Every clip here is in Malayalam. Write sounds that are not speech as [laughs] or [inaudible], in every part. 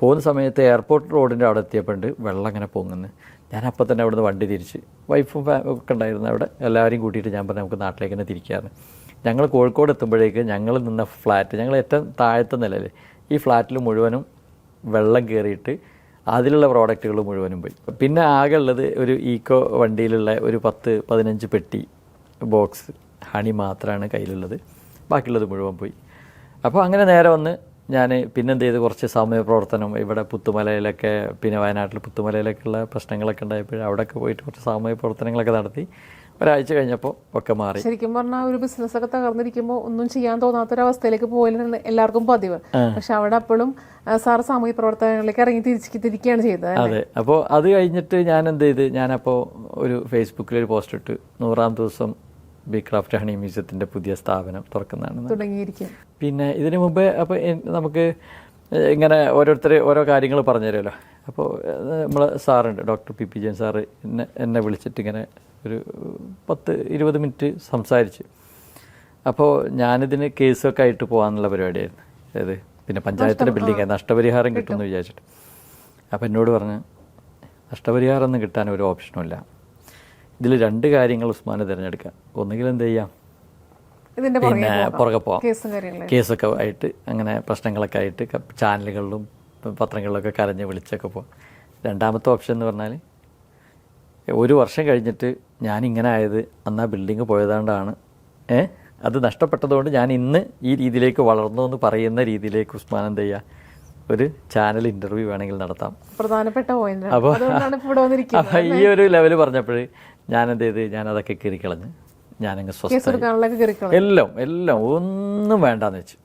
പോകുന്ന സമയത്ത് എയർപോർട്ട് റോഡിന്റെ അവിടെ എത്തിയപ്പോണ്ട് വെള്ളം അങ്ങനെ പൊങ്ങുന്നു. ഞാൻ അപ്പം തന്നെ അവിടുന്ന് വണ്ടി തിരിച്ച്. വൈഫും ഒക്കെ ഉണ്ടായിരുന്നു അവിടെ. എല്ലാവരെയും കൂട്ടിയിട്ട് ഞാൻ പറഞ്ഞു നമുക്ക് നാട്ടിലേക്ക് തന്നെ തിരിക്കാറ് ഞങ്ങൾ കോഴിക്കോട് എത്തുമ്പോഴേക്ക് ഞങ്ങൾ നിന്ന ഫ്ലാറ്റ് ഞങ്ങൾ ഏറ്റവും താഴത്തെ നിലയിൽ ഈ ഫ്ലാറ്റിൽ മുഴുവനും വെള്ളം കയറിയിട്ട് അതിലുള്ള പ്രോഡക്റ്റുകൾ മുഴുവനും പോയി. പിന്നെ ആകെ ഉള്ളത് ഒരു ഈക്കോ വണ്ടിയിലുള്ള ഒരു പത്ത് പതിനഞ്ച് പെട്ടി ബോക്സ് ഹണി മാത്രമാണ് കയ്യിലുള്ളത്. ബാക്കിയുള്ളത് മുഴുവൻ പോയി. അപ്പോൾ അങ്ങനെ നേരെ വന്ന് ഞാൻ പിന്നെന്ത് ചെയ്ത് കുറച്ച് സാമൂഹ്യ പ്രവർത്തനം ഇവിടെ പുത്തുമലയിലൊക്കെ പിന്നെ വയനാട്ടിൽ പുത്തുമലയിലൊക്കെയുള്ള പ്രശ്നങ്ങളൊക്കെ ഉണ്ടായപ്പോൾ അവിടെയൊക്കെ പോയിട്ട് കുറച്ച് സാമൂഹ്യ പ്രവർത്തനങ്ങളൊക്കെ നടത്തി. ഒരാഴ്ച കഴിഞ്ഞപ്പോൾ ഒക്കെ മാറി. ശരിക്കും പറഞ്ഞാൽ ഒരു ബിസിനസ് ഒക്കെ തകർന്നിരിക്കുമ്പോൾ ഒന്നും ചെയ്യാൻ തോന്നാത്തൊരവസ്ഥയിലേക്ക് പോകലാണ് എല്ലാവർക്കും പതിവ്. പക്ഷെ അവിടെ അപ്പോഴും സാർ സാമൂഹ്യ പ്രവർത്തനങ്ങളിലേക്ക് ഇറങ്ങി തിരിച്ച് തിരിക്കുകയാണ് ചെയ്തത് അതെ. അപ്പോൾ അത് കഴിഞ്ഞിട്ട് ഞാൻ എന്ത് ചെയ്ത് ഞാനപ്പോൾ ഒരു ഫേസ്ബുക്കിൽ ഒരു പോസ്റ്റ് ഇട്ട്. നൂറാം ദിവസം ബി ക്രാഫ്റ്റ് ഹണി മ്യൂസിയത്തിന്റെ പുതിയ സ്ഥാപനം തുറക്കുന്നതാണ്. തുടങ്ങിയിരിക്കും. പിന്നെ ഇതിനു മുമ്പ് അപ്പോൾ നമുക്ക് ഇങ്ങനെ ഓരോരുത്തർ ഓരോ കാര്യങ്ങൾ പറഞ്ഞു തരുമല്ലോ അപ്പോൾ നമ്മൾ സാറുണ്ട് doctor P P Jayan sir എന്നെ എന്നെ വിളിച്ചിട്ട് ഇങ്ങനെ ഒരു പത്ത് ഇരുപത് മിനിറ്റ് സംസാരിച്ച്. അപ്പോൾ ഞാനിതിന് കേസൊക്കെ ആയിട്ട് പോകാനുള്ള പരിപാടിയായിരുന്നു. അതായത് പിന്നെ പഞ്ചായത്തിന്റെ ബിൽഡിംഗ് നഷ്ടപരിഹാരം കിട്ടുമെന്ന് വിചാരിച്ചിട്ട്. അപ്പോൾ എന്നോട് പറഞ്ഞ് നഷ്ടപരിഹാരം ഒന്നും കിട്ടാൻ ഒരു ഓപ്ഷനും ഇല്ല. ഇതിൽ രണ്ട് കാര്യങ്ങൾ ഉസ്മാനെ തിരഞ്ഞെടുക്കാം ഒന്നുകിൽ എന്ത് ചെയ്യാം? പിന്നെ പുറകെ പോവാം കേസൊക്കെ ആയിട്ട് അങ്ങനെ പ്രശ്നങ്ങളൊക്കെ ആയിട്ട് ചാനലുകളിലും പത്രങ്ങളിലൊക്കെ കരഞ്ഞ് വിളിച്ചൊക്കെ പോവാം രണ്ടാമത്തെ ഓപ്ഷൻ എന്ന് പറഞ്ഞാൽ ഒരു വർഷം കഴിഞ്ഞിട്ട് ഞാൻ ഇങ്ങനെ ആയത് അന്ന് ആ ബിൽഡിങ് പോയതുകൊണ്ടാണ് ഏ? അത് നഷ്ടപ്പെട്ടതുകൊണ്ട് ഞാൻ ഇന്ന് ഈ രീതിയിലേക്ക് വളർന്നു എന്ന് പറയുന്ന രീതിയിലേക്ക് ഉസ്മാൻ എന്ത് ചെയ്യുക ഒരു ചാനൽ ഇന്റർവ്യൂ വേണമെങ്കിൽ നടത്താം. പ്രധാനപ്പെട്ട പോയിന്റ് അപ്പോൾ ഈ ഒരു ലെവൽ പറഞ്ഞപ്പോൾ ഞാൻ എന്ത് ചെയ്ത്? ഞാനതൊക്കെ കീറിക്കളഞ്ഞ് ഞാനങ്ങ് സ്വസ്ഥ എല്ലാം എല്ലാം. ഒന്നും വേണ്ടെന്ന് വെച്ചു.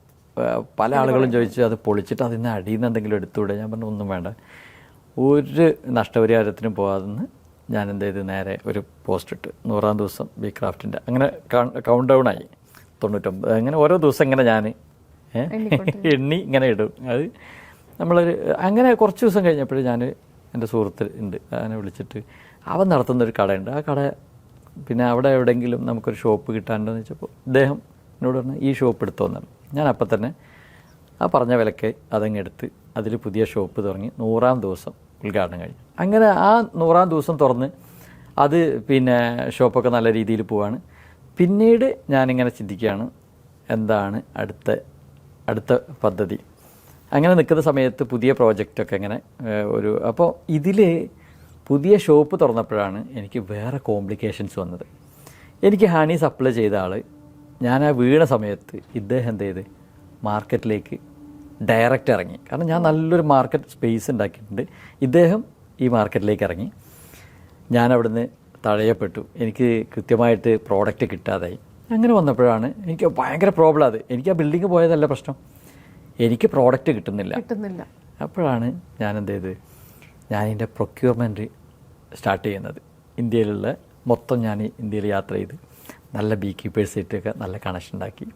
പല ആളുകളും ചോദിച്ചു അത് പൊളിച്ചിട്ട് അതിന് അടിയിൽ നിന്ന് എന്തെങ്കിലും എടുത്തുകൂടെ ഞാൻ പറഞ്ഞു ഒന്നും വേണ്ട. ഒരു നഷ്ടപരിഹാരത്തിനും പോകാതെ ഞാൻ എന്ത് ചെയ്ത്? നേരെ ഒരു പോസ്റ്റ് ഇട്ട്. നൂറാം ദിവസം ബി ക്രാഫ്റ്റിന്റെ അങ്ങനെ കൗണ്ട് ഡൗൺ ആയി. തൊണ്ണൂറ്റൊമ്പത്. അങ്ങനെ ഓരോ ദിവസം ഇങ്ങനെ ഞാൻ എണ്ണി ഇങ്ങനെ ഇടും. അത് നമ്മളൊരു അങ്ങനെ കുറച്ച് ദിവസം കഴിഞ്ഞപ്പോഴും ഞാൻ എന്റെ സുഹൃത്ത് ഉണ്ട്. അതിനെ വിളിച്ചിട്ട് അവൻ നടത്തുന്നൊരു കടയുണ്ട്. ആ കട പിന്നെ അവിടെ എവിടെയെങ്കിലും നമുക്കൊരു ഷോപ്പ് കിട്ടാനുണ്ടെന്ന് വെച്ചപ്പോൾ അദ്ദേഹം എന്നോട് പറഞ്ഞു ഈ ഷോപ്പ് എടുത്തു എന്നാണ് ഞാൻ അപ്പം തന്നെ ആ പറഞ്ഞ വിലക്ക് അതങ്ങ് എടുത്ത് അതിൽ പുതിയ ഷോപ്പ് തുടങ്ങി. നൂറാം ദിവസം ഉദ്ഘാടനം കഴിഞ്ഞു. അങ്ങനെ ആ നൂറാം ദിവസം തുറന്ന് അത് പിന്നെ ഷോപ്പൊക്കെ നല്ല രീതിയിൽ പോവാണ്. പിന്നീട് ഞാനിങ്ങനെ ചിന്തിക്കുകയാണ് എന്താണ് അടുത്ത അടുത്ത പദ്ധതി? അങ്ങനെ നിൽക്കുന്ന സമയത്ത് പുതിയ പ്രോജക്റ്റൊക്കെ ഇങ്ങനെ ഒരു അപ്പോൾ ഇതിൽ പുതിയ ഷോപ്പ് തുറന്നപ്പോഴാണ് എനിക്ക് വേറെ കോംപ്ലിക്കേഷൻസ് വന്നത്. എനിക്ക് ഹണി സപ്ലൈ ചെയ്ത ആൾ ഞാൻ ആ വീണ സമയത്ത് ഇദ്ദേഹം എന്ത് ചെയ്ത്? മാർക്കറ്റിലേക്ക് ഡയറക്റ്റ് ഇറങ്ങി. കാരണം ഞാൻ നല്ലൊരു മാർക്കറ്റ് സ്പേസ് ഉണ്ടാക്കിയിട്ടുണ്ട്. ഇദ്ദേഹം ഈ മാർക്കറ്റിലേക്ക് ഇറങ്ങി. ഞാൻ അവിടുന്ന് തഴയപ്പെട്ടു. എനിക്ക് കൃത്യമായിട്ട് പ്രോഡക്റ്റ് കിട്ടാതായി. അങ്ങനെ വന്നപ്പോഴാണ് എനിക്ക് ഭയങ്കര പ്രോബ്ലം അത്. എനിക്ക് ആ ബിൽഡിങ് പോയതല്ല പ്രശ്നം. എനിക്ക് പ്രോഡക്റ്റ് കിട്ടുന്നില്ല. കിട്ടുന്നില്ല. അപ്പോഴാണ് ഞാൻ എന്ത് ചെയ്ത്? ഞാൻ എന്റെ പ്രൊക്യൂർമെന്റ് സ്റ്റാർട്ട് ചെയ്യുന്നത്. ഇന്ത്യയിലുള്ള മൊത്തം ഞാൻ ഇന്ത്യയിൽ യാത്ര ചെയ്ത് നല്ല ബീ കീപ്പേഴ്സായിട്ടൊക്കെ നല്ല കണക്ഷൻ ഉണ്ടാക്കി.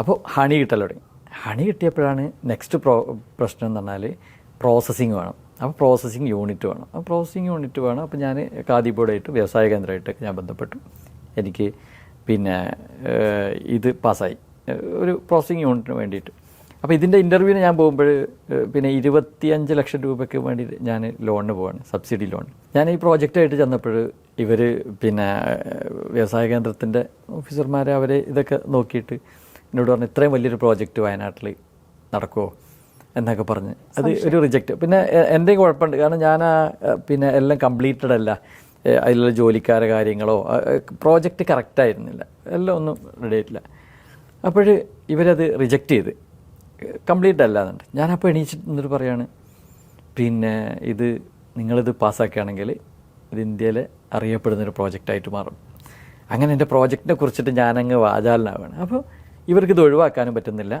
അപ്പോൾ ഹണി കിട്ടൽ തുടങ്ങി. ഹണി കിട്ടിയപ്പോഴാണ് നെക്സ്റ്റ് പ്രോ പ്രശ്നം എന്ന് പറഞ്ഞാൽ പ്രോസസ്സിങ് വേണം. അപ്പോൾ പ്രോസസ്സിങ് യൂണിറ്റ് വേണം. അപ്പോൾ പ്രോസസ്സിങ് യൂണിറ്റ് വേണം. അപ്പോൾ ഞാൻ ഖാദി ബോർഡായിട്ട് വ്യവസായ കേന്ദ്രമായിട്ടൊക്കെ ഞാൻ ബന്ധപ്പെട്ടു. എനിക്ക് പിന്നെ ഇത് പാസ്സായി ഒരു പ്രോസസ്സിങ് യൂണിറ്റിന് വേണ്ടിയിട്ട്. അപ്പോൾ ഇതിന്റെ ഇന്റർവ്യൂവിന് ഞാൻ പോകുമ്പോൾ പിന്നെ ഇരുപത്തിയഞ്ച് ലക്ഷം രൂപയ്ക്ക് വേണ്ടി ഞാൻ ലോണിന് പോവാണ് സബ്സിഡി ലോൺ ഞാൻ ഈ പ്രോജക്റ്റായിട്ട് ചെന്നപ്പോൾ ഇവർ പിന്നെ വ്യവസായ കേന്ദ്രത്തിന്റെ ഓഫീസർമാർ അവരെ ഇതൊക്കെ നോക്കിയിട്ട് എന്നോട് പറഞ്ഞു ഇത്രയും വലിയൊരു പ്രോജക്റ്റ് വയനാട്ടിൽ നടക്കുമോ എന്നൊക്കെ പറഞ്ഞ്. അത് ഒരു റിജക്റ്റ് പിന്നെ എന്തെങ്കിലും കുഴപ്പമുണ്ട്. കാരണം ഞാൻ ആ, പിന്നെ എല്ലാം കംപ്ലീറ്റഡ് അല്ല. അതിലുള്ള ജോലിക്കാരെ കാര്യങ്ങളോ പ്രോജക്റ്റ് കറക്റ്റായിരുന്നില്ല എല്ലാം ഒന്നും റെഡി ആയിട്ടില്ല. അപ്പോൾ ഇവരത് റിജക്റ്റ് ചെയ്ത്. കംപ്ലീറ്റ് അല്ല എന്നുണ്ട് ഞാനപ്പോൾ എണീച്ചിട്ട് എന്നിട്ട് പറയാണ് പിന്നെ ഇത് നിങ്ങളിത് പാസ്സാക്കുകയാണെങ്കിൽ ഇത് ഇന്ത്യയിലെ അറിയപ്പെടുന്നൊരു പ്രോജക്റ്റായിട്ട് മാറും. അങ്ങനെ എന്റെ പ്രോജക്റ്റിനെ കുറിച്ചിട്ട് ഞാനങ്ങ് വാചാലനാവുകയാണ് അപ്പോൾ ഇവർക്കിത് ഒഴിവാക്കാനും പറ്റുന്നില്ല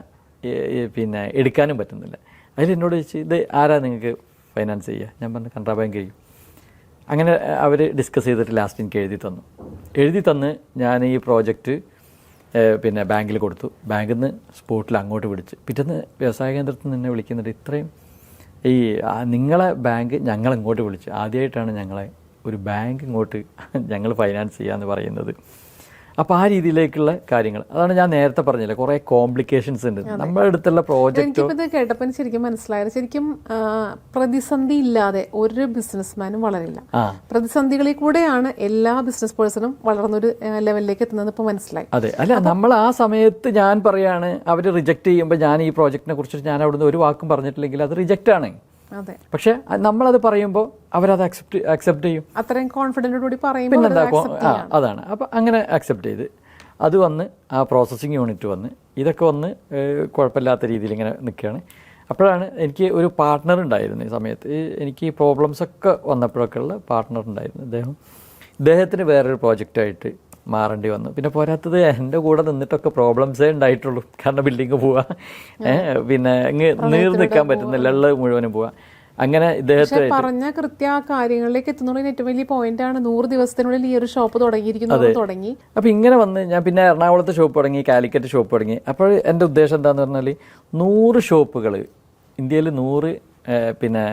പിന്നെ എടുക്കാനും പറ്റുന്നില്ല. അതിൽ എന്നോട് ചോദിച്ചു ഇത് ആരാ നിങ്ങൾക്ക് ഫൈനാൻസ് ചെയ്യുക? ഞാൻ പറഞ്ഞു കനറ ബാങ്ക് ചെയ്യും. അങ്ങനെ അവർ ഡിസ്കസ് ചെയ്തിട്ട് ലാസ്റ്റ് എനിക്ക് എഴുതി തന്നു. എഴുതി തന്ന് ഞാൻ ഈ പ്രോജക്റ്റ് പിന്നെ ബാങ്കിൽ കൊടുത്തു. ബാങ്കിൽ നിന്ന് സ്പോട്ടിൽ അങ്ങോട്ട് വിളിച്ച് പിറ്റേന്ന് വ്യവസായ കേന്ദ്രത്തിൽ നിന്ന് എന്നെ വിളിക്കുന്നുണ്ട് ഇത്രയും ഈ നിങ്ങളെ ബാങ്ക് ഞങ്ങൾ ഇങ്ങോട്ട് വിളിച്ചു. ആദ്യമായിട്ടാണ് ഞങ്ങളെ ഒരു ബാങ്ക് ഇങ്ങോട്ട് ഞങ്ങൾ ഫൈനാൻസ് ചെയ്യാമെന്ന് പറയുന്നത്. അപ്പോൾ ആ രീതിയിലേക്കുള്ള കാര്യങ്ങൾ. അതാണ് ഞാൻ നേരത്തെ പറഞ്ഞില്ലേ കുറേ കോംപ്ലിക്കേഷൻസ് ഉണ്ട്. നമ്മുടെ അടുത്തുള്ള പ്രോജക്റ്റ് എനിക്ക് ഇത് കേട്ടപ്പോൾ ശരിക്കും മനസ്സിലായത് ശരിക്കും പ്രതിസന്ധി ഇല്ലാതെ ഒരു ബിസിനസ്മാനും വളരില്ല. പ്രതിസന്ധികളിൽ കൂടെയാണ് എല്ലാ ബിസിനസ് പേഴ്സണും വളർന്നൊരു ലെവലിലേക്ക് എത്തുന്നത് ഇപ്പോൾ മനസ്സിലായി. അതെ. അല്ല നമ്മൾ ആ സമയത്ത് ഞാൻ പറയാണ് അവർ റിജക്റ്റ് ചെയ്യുമ്പോൾ ഞാൻ ഈ പ്രോജക്റ്റിനെ കുറിച്ചിട്ട് ഞാൻ അവിടുന്ന് ഒരു വാക്കും പറഞ്ഞിട്ടില്ലെങ്കിൽ അത് റിജക്റ്റ് ആണ്. പക്ഷെ അത് നമ്മളത് പറയുമ്പോൾ അവരത് അക്സെപ്റ്റ് അക്സെപ്റ്റ് ചെയ്യും. അത്രയും കോൺഫിഡന്റോടുകൂടി പിന്നെന്താ കൊ- ആ അതാണ്. അപ്പം അങ്ങനെ അക്സെപ്റ്റ് ചെയ്ത്. അത് വന്ന് ആ പ്രോസസ്സിങ് യൂണിറ്റ് വന്ന് ഇതൊക്കെ വന്ന് കുഴപ്പമില്ലാത്ത രീതിയിൽ ഇങ്ങനെ നിൽക്കുകയാണ് അപ്പോഴാണ് എനിക്ക് ഒരു പാർട്ട്ണർ ഉണ്ടായിരുന്നു ഈ സമയത്ത്. എനിക്ക് ഈ പ്രോബ്ലംസ് ഒക്കെ വന്നപ്പോഴൊക്കെ ഉള്ള പാർട്ട്ണർ ഉണ്ടായിരുന്നു അദ്ദേഹം അദ്ദേഹത്തിന് വേറൊരു പ്രോജക്റ്റായിട്ട് മാറേണ്ടി വന്നു. പിന്നെ പോരാത്തത് എന്റെ കൂടെ നിന്നിട്ടൊക്കെ പ്രോബ്ലംസേ ഉണ്ടായിട്ടുള്ളൂ. കാരണം ബിൽഡിങ് പോവാ. പിന്നെ അങ്ങ് നീർ നിൽക്കാൻ പറ്റുന്നില്ല. ഉള്ളത് മുഴുവനും പോവാ. അങ്ങനെ ഇദ്ദേഹത്തെ പറഞ്ഞ കൃത്യ കാര്യങ്ങളിലേക്ക് എത്തുന്നതിന് ഏറ്റവും വലിയ പോയിന്റ് ആണ് നൂറ് ദിവസത്തിനുള്ളിൽ ഈ ഒരു ഷോപ്പ് തുടങ്ങിയിരിക്കുന്നത് തുടങ്ങി. അപ്പൊ ഇങ്ങനെ വന്ന് ഞാൻ പിന്നെ എറണാകുളത്ത് ഷോപ്പ് തുടങ്ങി കാലിക്കറ്റ് ഷോപ്പ് തുടങ്ങി. അപ്പോൾ എന്റെ ഉദ്ദേശം എന്താന്ന് പറഞ്ഞാൽ നൂറ് ഷോപ്പുകൾ ഇന്ത്യയിൽ നൂറ് പിന്നെ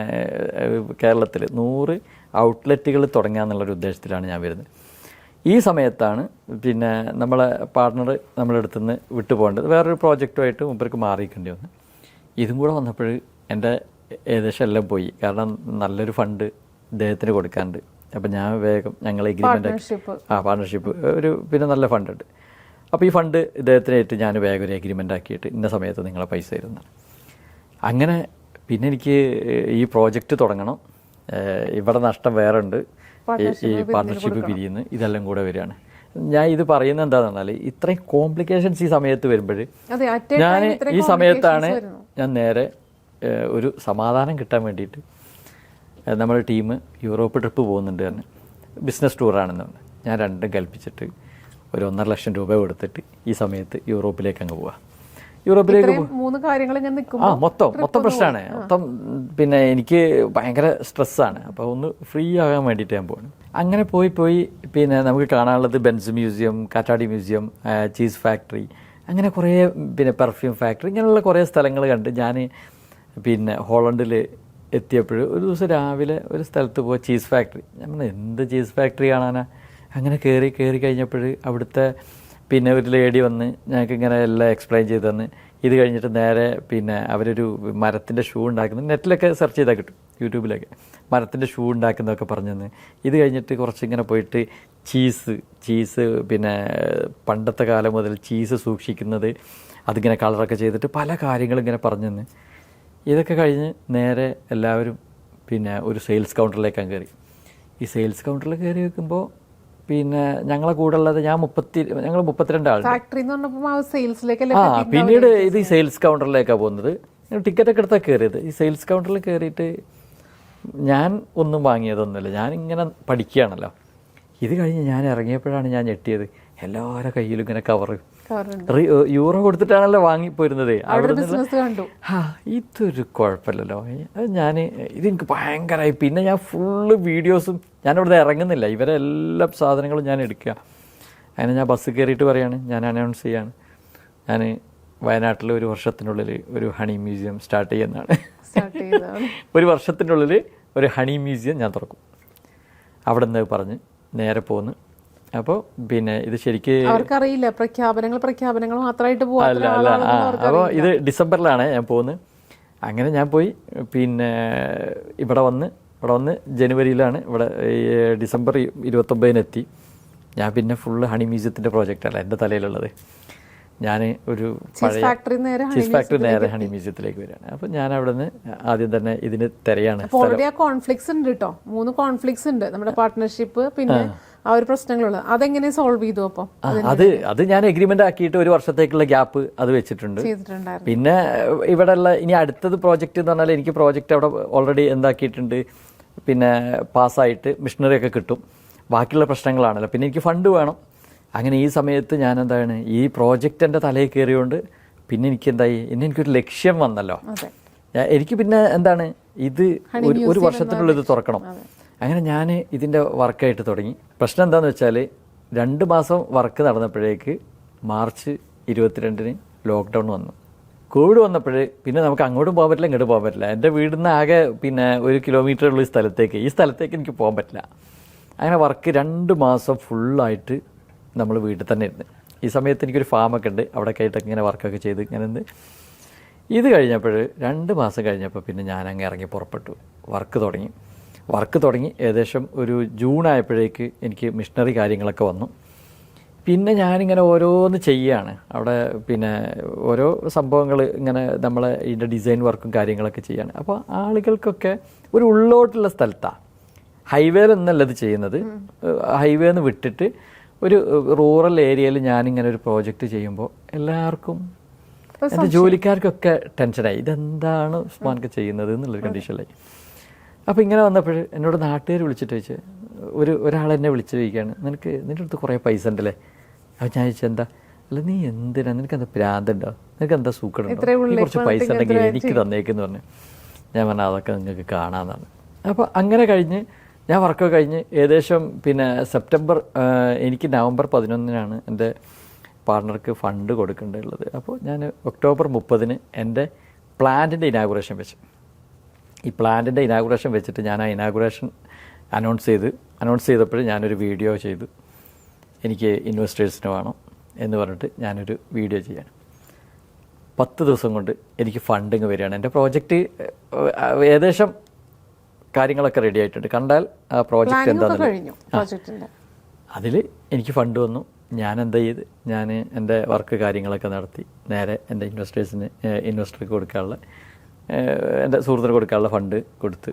കേരളത്തിൽ നൂറ് ഔട്ട്ലെറ്റുകൾ തുടങ്ങുക എന്നുള്ളൊരു ഉദ്ദേശത്തിലാണ് ഞാൻ വരുന്നത്. ഈ സമയത്താണ് പിന്നെ നമ്മളെ പാർട്ട്ണർ നമ്മളെ അടുത്തുനിന്ന് നിന്ന് വിട്ടു പോകേണ്ടത് വേറൊരു പ്രോജക്റ്റുമായിട്ട് മുമ്പർക്ക് മാറിയിക്കേണ്ടി വന്നു. ഇതും കൂടെ വന്നപ്പോൾ എന്റെ ഏകദേശം എല്ലാം പോയി. കാരണം നല്ലൊരു ഫണ്ട് ഇദ്ദേഹത്തിന് കൊടുക്കാനുണ്ട്. അപ്പം ഞാൻ വേഗം ഞങ്ങൾ എഗ്രിമെന്റ്. ആ പാർട്ണർഷിപ്പ് ഒരു പിന്നെ നല്ല ഫണ്ടുണ്ട് അപ്പോൾ ഈ ഫണ്ട് ഇദ്ദേഹത്തിനായിട്ട് ഞാൻ വേഗം ഒരു എഗ്രിമെന്റ് ആക്കിയിട്ട് ഇന്ന സമയത്ത് നിങ്ങളെ പൈസ തരുന്നതാണ് അങ്ങനെ പിന്നെ എനിക്ക് ഈ പ്രോജക്റ്റ് തുടങ്ങണം. ഇവിടെ നഷ്ടം വേറെ ഉണ്ട്. ഈ- പാർട്ണർഷിപ്പ് പിരിയുന്നു ഇതെല്ലാം കൂടെ വരികയാണ്. ഞാൻ ഇത് പറയുന്നത് എന്താണെന്ന് പറഞ്ഞാൽ ഇത്രയും കോംപ്ലിക്കേഷൻസ് ഈ സമയത്ത് വരുമ്പോൾ ഞാൻ ഈ സമയത്താണ്. ഞാൻ നേരെ ഒരു സമാധാനം കിട്ടാൻ വേണ്ടിയിട്ട് നമ്മൾ നമ്മുടെ ടീം യൂറോപ്പ് ട്രിപ്പ് പോകുന്നുണ്ട് തന്നെ ബിസിനസ് ടൂറാണെന്ന് പറഞ്ഞു. ഞാൻ രണ്ടും കൽപ്പിച്ചിട്ട് ഒരു ഒന്നര ലക്ഷം രൂപ കൊടുത്തിട്ട് ഈ സമയത്ത് യൂറോപ്പിലേക്ക് അങ്ങ് പോവാം. യൂറോപ്പിലേക്ക് മൂന്ന് കാര്യങ്ങൾ ഇങ്ങനെ നിൽക്കും ആ മൊത്തം മൊത്തം പ്രശ്നമാണ്. മൊത്തം പിന്നെ എനിക്ക് ഭയങ്കര സ്ട്രെസ്സാണ്. അപ്പോൾ ഒന്ന് ഫ്രീ ആകാൻ വേണ്ടിയിട്ട് ഞാൻ പോകണം അങ്ങനെ പോയി പോയി പിന്നെ നമുക്ക് കാണാനുള്ളത് ബെൻസ് മ്യൂസിയം കാറ്റാടി മ്യൂസിയം ചീസ് ഫാക്ടറി അങ്ങനെ കുറേ പിന്നെ പെർഫ്യൂം ഫാക്ടറി ഇങ്ങനെയുള്ള കുറേ സ്ഥലങ്ങൾ കണ്ട് ഞാൻ പിന്നെ ഹോളണ്ടിൽ എത്തിയപ്പോൾ ഒരു ദിവസം രാവിലെ ഒരു സ്ഥലത്ത് പോയി ചീസ് ഫാക്ടറി ഞാൻ എന്ത് ചീസ് ഫാക്ടറി കാണാനാണ് അങ്ങനെ കയറി കയറി കഴിഞ്ഞപ്പോൾ അവിടുത്തെ പിന്നെ ഒരു ലേഡി വന്ന് ഞങ്ങൾക്ക് ഇങ്ങനെ എല്ലാം എക്സ്പ്ലെയിൻ ചെയ്ത് തന്ന്. ഇത് കഴിഞ്ഞിട്ട് നേരെ പിന്നെ അവരൊരു മരത്തിന്റെ ഷൂ ഉണ്ടാക്കുന്നത് നെറ്റിലൊക്കെ സെർച്ച് ചെയ്താൽ കിട്ടും യൂട്യൂബിലൊക്കെ മരത്തിന്റെ ഷൂ ഉണ്ടാക്കുന്നതൊക്കെ പറഞ്ഞു തന്ന്. ഇത് കഴിഞ്ഞിട്ട് കുറച്ചിങ്ങനെ പോയിട്ട് ചീസ് ചീസ് പിന്നെ പണ്ടത്തെ കാലം മുതൽ ചീസ് സൂക്ഷിക്കുന്നത് അതിങ്ങനെ കളറൊക്കെ ചെയ്തിട്ട് പല കാര്യങ്ങളും ഇങ്ങനെ പറഞ്ഞു തന്ന്. ഇതൊക്കെ കഴിഞ്ഞ് നേരെ എല്ലാവരും പിന്നെ ഒരു സെയിൽസ് കൗണ്ടറിലേക്കാണ് കയറി. ഈ സെയിൽസ് കൗണ്ടറിൽ കയറി വെക്കുമ്പോൾ പിന്നെ ഞങ്ങളെ കൂടെ ഉള്ളത് ഞാൻ മുപ്പത്തി ഞങ്ങൾ മുപ്പത്തിരണ്ട് ആൾ ഫാക്ടറി ആ പിന്നീട് ഇത് ഈ സെയിൽസ് കൗണ്ടറിലേക്കാണ് പോകുന്നത്. ടിക്കറ്റ് ഒക്കെ എടുത്താൽ കയറിയത് ഈ സെയിൽസ് കൗണ്ടറിൽ കയറിയിട്ട് ഞാൻ ഒന്നും വാങ്ങിയതൊന്നുമില്ല. ഞാൻ ഇങ്ങനെ പഠിക്കുകയാണല്ലോ. ഇത് കഴിഞ്ഞ് ഞാൻ ഇറങ്ങിയപ്പോഴാണ് ഞാൻ ഞെട്ടിയത്. എല്ലാവരുടെ കയ്യിലും ഇങ്ങനെ കവർ യൂറോ കൊടുത്തിട്ടാണല്ലോ വാങ്ങിപ്പോയിരുന്നത് അവിടെ ആ ഇതൊരു കുഴപ്പമില്ലല്ലോ. അത് ഞാൻ ഇതെനിക്ക് ഭയങ്കരമായി. പിന്നെ ഞാൻ ഫുള്ള് വീഡിയോസും ഞാൻ ഇവിടുന്ന് ഇറങ്ങുന്നില്ല. ഇവരെ എല്ലാ സാധനങ്ങളും ഞാൻ എടുക്കുക. അങ്ങനെ ഞാൻ ബസ് കയറിയിട്ട് പറയാണ് ഞാൻ അനൗൺസ് ചെയ്യാണ്. ഞാൻ വയനാട്ടിൽ ഒരു വർഷത്തിനുള്ളിൽ ഒരു ഹണി മ്യൂസിയം സ്റ്റാർട്ട് ചെയ്യുന്നതാണ്. [laughs] ഒരു വർഷത്തിനുള്ളിൽ ഒരു ഹണി മ്യൂസിയം ഞാൻ തുറക്കും. അവിടെ നിന്ന് പറഞ്ഞ് നേരെ പോന്ന്. അപ്പോൾ പിന്നെ ഇത് ശരിക്ക് അവർക്കറിയില്ല പ്രഖ്യാപനങ്ങൾ പ്രഖ്യാപനങ്ങൾ മാത്രമായിട്ട് അല്ല അല്ല അപ്പോൾ ഇത് ഡിസംബറിലാണ് ഞാൻ പോകുന്നത് അങ്ങനെ ഞാൻ പോയി. പിന്നെ ഇവിടെ വന്ന് ഇവിടെ വന്ന് ജനുവരിയിലാണ് ഇവിടെ ഡിസംബർ ഇരുപത്തൊമ്പതിനെത്തി. ഞാൻ പിന്നെ ഫുള്ള് ഹണി മ്യൂസിയത്തിന്റെ പ്രോജക്റ്റല്ല എന്റെ തലയിലുള്ളത്. ഞാൻ ഒരു പഴയ ചീസ് ഫാക്ടറി നേരെ ഹണി മ്യൂസിയത്തിലേക്ക് വരികയാണ്. അപ്പോൾ ഞാൻ അവിടെ നിന്ന് ആദ്യം തന്നെ ഇതിന് തിരയാണ് കോൺഫ്ലിക്സ് ഓൾറെഡി ആ കോൺഫ്ലിക്ട്സ് ഉണ്ട് കേട്ടോ മൂന്ന് കോൺഫ്ലിക്സ് ഉണ്ട്. നമ്മുടെ പാർട്ട്ണർഷിപ്പ് പിന്നെ ആ. ഒരു പ്രശ്നങ്ങളുള്ളത്. അതെങ്ങനെ സോൾവ് ചെയ്തു അപ്പം? അത് അത് ഞാൻ എഗ്രിമെന്റ് ആക്കിയിട്ട് ഒരു വർഷത്തേക്കുള്ള ഗ്യാപ്പ് അത് വെച്ചിട്ടുണ്ട്. പിന്നെ ഇവിടെ ഉള്ള ഇനി അടുത്തത് പ്രോജക്റ്റ് എന്ന് പറഞ്ഞാൽ എനിക്ക് പ്രോജക്റ്റ് അവിടെ ഓൾറെഡി എന്താക്കിയിട്ടുണ്ട്. പിന്നെ പാസ്സായിട്ട് മിഷണറി ഒക്കെ കിട്ടും. ബാക്കിയുള്ള പ്രശ്നങ്ങളാണല്ലോ. പിന്നെ എനിക്ക് ഫണ്ട് വേണം. അങ്ങനെ ഈ സമയത്ത് ഞാൻ എന്താണ് ഈ പ്രോജക്റ്റ് എന്റെ തലയിൽ കയറിയോണ്ട് പിന്നെ എനിക്ക് എന്തായി ഇനി എനിക്കൊരു ലക്ഷ്യം വന്നല്ലോ. എനിക്ക് പിന്നെ എന്താണ് ഇത് ഒരു ഒരു വർഷത്തിനുള്ളിൽ ഇത് തുറക്കണം. അങ്ങനെ ഞാൻ ഇതിന്റെ വർക്കായിട്ട് തുടങ്ങി. പ്രശ്നം എന്താണെന്ന് വെച്ചാൽ രണ്ട് മാസം വർക്ക് നടന്നപ്പോഴേക്ക് മാർച്ച് ഇരുപത്തിരണ്ടിന് ലോക്ക്ഡൗൺ വന്നു. കോവിഡ് വന്നപ്പോഴേ പിന്നെ നമുക്ക് അങ്ങോട്ടും പോകാൻ പറ്റില്ല ഇങ്ങോട്ടും പോകാൻ പറ്റില്ല. എന്റെ വീടിൽ നിന്ന് ആകെ പിന്നെ ഒരു കിലോമീറ്റർ ഉള്ള ഈ സ്ഥലത്തേക്ക്. ഈ സ്ഥലത്തേക്ക് എനിക്ക് പോകാൻ പറ്റില്ല. അങ്ങനെ വർക്ക് രണ്ട് മാസം ഫുള്ളായിട്ട് നമ്മൾ വീട്ടിൽ തന്നെ ഇരുന്ന്. ഈ സമയത്ത് എനിക്കൊരു ഫാമൊക്കെ ഉണ്ട്. അവിടെ കയറ്റൊക്കെ ഇങ്ങനെ വർക്കൊക്കെ ചെയ്ത് ഇങ്ങനെ ഇത് കഴിഞ്ഞപ്പോൾ രണ്ട് മാസം കഴിഞ്ഞപ്പോൾ പിന്നെ ഞാൻ അങ്ങ് ഇറങ്ങി പുറപ്പെട്ടു. വർക്ക് തുടങ്ങി. വർക്ക് തുടങ്ങി. ഏകദേശം ഒരു ജൂൺ ആയപ്പോഴേക്ക് എനിക്ക് മിഷണറി കാര്യങ്ങളൊക്കെ വന്നു. പിന്നെ ഞാനിങ്ങനെ ഓരോന്ന് ചെയ്യുകയാണ് അവിടെ പിന്നെ ഓരോ സംഭവങ്ങൾ ഇങ്ങനെ നമ്മളെ ഇതിന്റെ ഡിസൈൻ വർക്കും കാര്യങ്ങളൊക്കെ ചെയ്യാണ്. അപ്പോൾ ആളുകൾക്കൊക്കെ ഒരു ഉള്ളോട്ടുള്ള സ്ഥലത്താണ് ഹൈവേയിൽ എന്നല്ലത് ഇത് ചെയ്യുന്നത്. ഹൈവേ നിന്ന് വിട്ടിട്ട് ഒരു റൂറൽ ഏരിയയിൽ ഞാനിങ്ങനെ ഒരു പ്രോജക്റ്റ് ചെയ്യുമ്പോൾ എല്ലാവർക്കും എന്റെ ജോലിക്കാർക്കൊക്കെ ടെൻഷനായി. ഇതെന്താണ് ഉസ്മാൻക്ക് ചെയ്യുന്നത് എന്നുള്ളൊരു കണ്ടീഷനിലായി അപ്പോൾ ഇങ്ങനെ വന്നപ്പോൾ എന്നോട് നാട്ടുകാർ വിളിച്ചിട്ട് വെച്ച് ഒരു ഒരാൾ എന്നെ വിളിച്ചു ചോദിക്കുകയാണ് നിനക്ക് നിന്റെ അടുത്ത് കുറേ പൈസ ഉണ്ടല്ലേ? അപ്പോൾ ഞാൻ ചോദിച്ചാൽ എന്താ അല്ല നീ എന്തിനാ? നിനക്ക് എന്താ പ്രാന്തുണ്ടോ നിനക്ക് എന്താ ഉള്ളിൽ കുറച്ച് പൈസ ഉണ്ടെങ്കിൽ എനിക്ക് തന്നേക്കെന്ന് പറഞ്ഞു. ഞാൻ പറഞ്ഞു അതൊക്കെ നിങ്ങൾക്ക് കാണാമെന്നാണ് അപ്പോൾ അങ്ങനെ കഴിഞ്ഞ് ഞാൻ വർക്കൊക്കെ കഴിഞ്ഞ് ഏകദേശം പിന്നെ സെപ്റ്റംബർ എനിക്ക് നവംബർ പതിനൊന്നിനാണ് എന്റെ പാർട്ണർക്ക് ഫണ്ട് കൊടുക്കേണ്ടതുള്ളത്. അപ്പോൾ ഞാൻ ഒക്ടോബർ മുപ്പതിന് എന്റെ പ്ലാന്റിന്റെ ഇനാഗുറേഷൻ വെച്ചു. ഈ പ്ലാന്റിന്റെ ഇനാഗുറേഷൻ വെച്ചിട്ട് ഞാൻ ആ ഇനാഗുറേഷൻ അനൗൺസ് ചെയ്ത് അനൗൺസ് ചെയ്തപ്പോഴും ഞാനൊരു വീഡിയോ ചെയ്തു. എനിക്ക് ഇൻവെസ്റ്റേഴ്സിന് വേണം എന്ന് പറഞ്ഞിട്ട് ഞാനൊരു വീഡിയോ ചെയ്യാണ് പത്ത് ദിവസം കൊണ്ട് എനിക്ക് ഫണ്ടിങ് വരികയാണ്. എന്റെ പ്രോജക്റ്റ് ഏകദേശം കാര്യങ്ങളൊക്കെ റെഡി ആയിട്ടുണ്ട്. കണ്ടാൽ ആ പ്രോജക്റ്റ് എന്താണെന്ന് അതിൽ എനിക്ക് ഫണ്ട് വന്നു. ഞാൻ എന്താ ചെയ്ത്? ഞാൻ എന്റെ വർക്ക് കാര്യങ്ങളൊക്കെ നടത്തി. നേരെ എന്റെ ഇൻവെസ്റ്റേഴ്സിന് ഇൻവെസ്റ്റർക്ക് കൊടുക്കാനുള്ള എന്റെ സുഹൃത്തിന് കൊടുക്കാനുള്ള ഫണ്ട് കൊടുത്ത്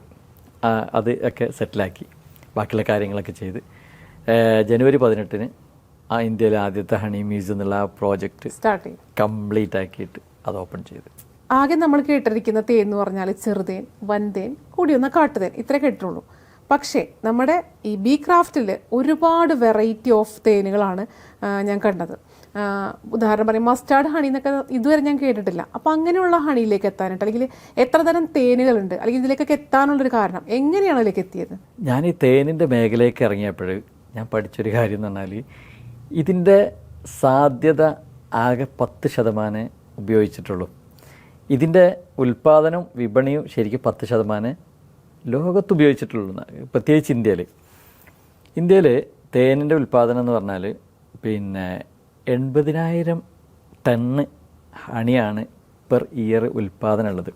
അത് ഒക്കെ സെറ്റിലാക്കി ബാക്കിയുള്ള കാര്യങ്ങളൊക്കെ ചെയ്ത്. ജനുവരി പതിനെട്ടിന് ആ ഇന്ത്യയിലെ ആദ്യത്തെ ഹണി മ്യൂസിയം എന്നുള്ള ആ പ്രോജക്റ്റ് സ്റ്റാർട്ട് കംപ്ലീറ്റ് ആക്കിയിട്ട് അത് ഓപ്പൺ ചെയ്തു. ആകെ നമ്മൾ കേട്ടിരിക്കുന്ന തേൻ എന്ന് പറഞ്ഞാൽ ചെറുതേൻ വൻതേൻ കൂടിയൊന്ന കാട്ടുതേൻ. ഇത്രേ കേട്ടിട്ടുള്ളൂ. പക്ഷേ നമ്മുടെ ഈ ബി ക്രാഫ്റ്റിൽ ഒരുപാട് വെറൈറ്റി ഓഫ് തേനുകളാണ് ഞാൻ കണ്ടത്. ഉദാഹരണം പറയും മസ്റ്റാർഡ് ഹണി എന്നൊക്കെ ഇതുവരെ ഞാൻ കേട്ടിട്ടില്ല. അപ്പോൾ അങ്ങനെയുള്ള ഹണിയിലേക്ക് എത്താനായിട്ട് അല്ലെങ്കിൽ എത്ര തരം തേനുകളുണ്ട് അല്ലെങ്കിൽ ഇതിലേക്കൊക്കെ എത്താനുള്ളൊരു കാരണം എങ്ങനെയാണ് അതിലേക്ക് എത്തിയത്? ഞാൻ ഈ തേനിന്റെ മേഖലയ്ക്ക് ഇറങ്ങിയപ്പോൾ ഞാൻ പഠിച്ചൊരു കാര്യം എന്ന് പറഞ്ഞാൽ ഇതിന്റെ സാധ്യത ആകെ പത്ത് ശതമാനമേ ഉപയോഗിച്ചിട്ടുള്ളൂ. ഇതിന്റെ ഉൽപ്പാദനവും വിപണിയും ശരിക്കും പത്ത് ശതമാനം ലോകത്ത് ഉപയോഗിച്ചിട്ടുള്ളൂ പ്രത്യേകിച്ച് ഇന്ത്യയിൽ ഇന്ത്യയിൽ തേനിന്റെ ഉൽപ്പാദനം എന്ന് പറഞ്ഞാൽ പിന്നെ എൺപതിനായിരം ടണ്ണ് ഹണിയാണ് പെർ ഇയർ ഉൽപ്പാദനം ഉള്ളത്.